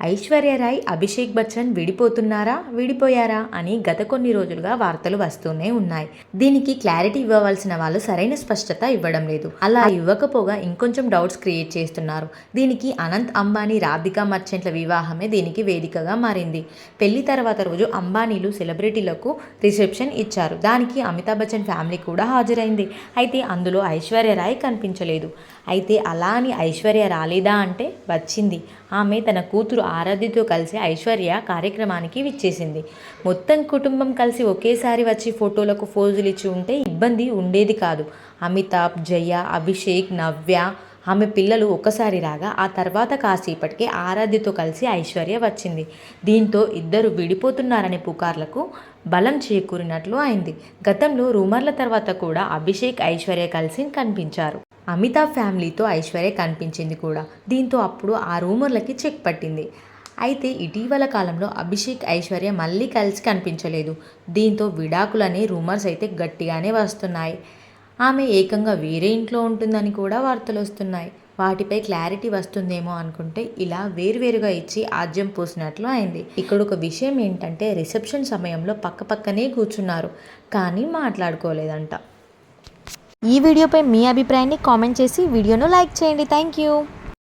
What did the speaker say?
ఐశ్వర్య రాయ్ అభిషేక్ బచ్చన్ విడిపోతున్నారా విడిపోయారా అని గత కొన్ని రోజులుగా వార్తలు వస్తూనే ఉన్నాయి. దీనికి క్లారిటీ ఇవ్వవలసిన వాళ్ళు సరైన స్పష్టత ఇవ్వడం లేదు. అలా ఇవ్వకపోగా ఇంకొంచెం డౌట్స్ క్రియేట్ చేస్తున్నారు. దీనికి అనంత్ అంబానీ రాధికా మర్చెంట్ల వివాహమే దీనికి వేదికగా మారింది. పెళ్ళి తర్వాత రోజు అంబానీలు సెలబ్రిటీలకు రిసెప్షన్ ఇచ్చారు. దానికి అమితాబ్ బచ్చన్ ఫ్యామిలీ కూడా హాజరైంది. అయితే అందులో ఐశ్వర్య రాయ్ కనిపించలేదు. అయితే అలా అని ఐశ్వర్య రాలేదా అంటే వచ్చింది. ఆమె తన కూతురు ఆరాధ్యతో కలిసి ఐశ్వర్య కార్యక్రమానికి విచ్చేసింది. మొత్తం కుటుంబం కలిసి ఒకేసారి వచ్చి ఫోటోలకు ఫోజులు ఇచ్చి ఉంటే ఇబ్బంది ఉండేది కాదు. అమితాబ్ జయ అభిషేక్ నవ్య ఆమె పిల్లలు ఒక్కసారి రాగా ఆ తర్వాత కాసేపటికే ఆరాధ్యతో కలిసి ఐశ్వర్య వచ్చింది. దీంతో ఇద్దరు విడిపోతున్నారనే పుకార్లకు బలం చేకూరినట్లు అయింది. గతంలో రూమర్ల తర్వాత కూడా అభిషేక్ ఐశ్వర్య కలిసి కనిపించారు. అమితాబ్ ఫ్యామిలీతో ఐశ్వర్య కనిపించింది కూడా. దీంతో అప్పుడు ఆ రూమర్లకి చెక్ పట్టింది. అయితే ఇటీవల కాలంలో అభిషేక్ ఐశ్వర్య మళ్ళీ కలిసి కనిపించలేదు. దీంతో విడాకులనే రూమర్స్ అయితే గట్టిగానే వస్తున్నాయి. ఆమె ఏకంగా వేరే ఇంట్లో ఉంటుందని కూడా వార్తలు వస్తున్నాయి. వాటిపై క్లారిటీ వస్తుందేమో అనుకుంటే ఇలా వేరువేరుగా ఇచ్చి ఆజ్యం పోసినట్లు అయింది. ఇక్కడ ఒక విషయం ఏంటంటే రిసెప్షన్ సమయంలో పక్కపక్కనే కూర్చున్నారు కానీ మాట్లాడుకోలేదంట. ఈ వీడియోపై మీ అభిప్రాయాన్ని కామెంట్ చేసి వీడియోను లైక్ చేయండి. Thank you.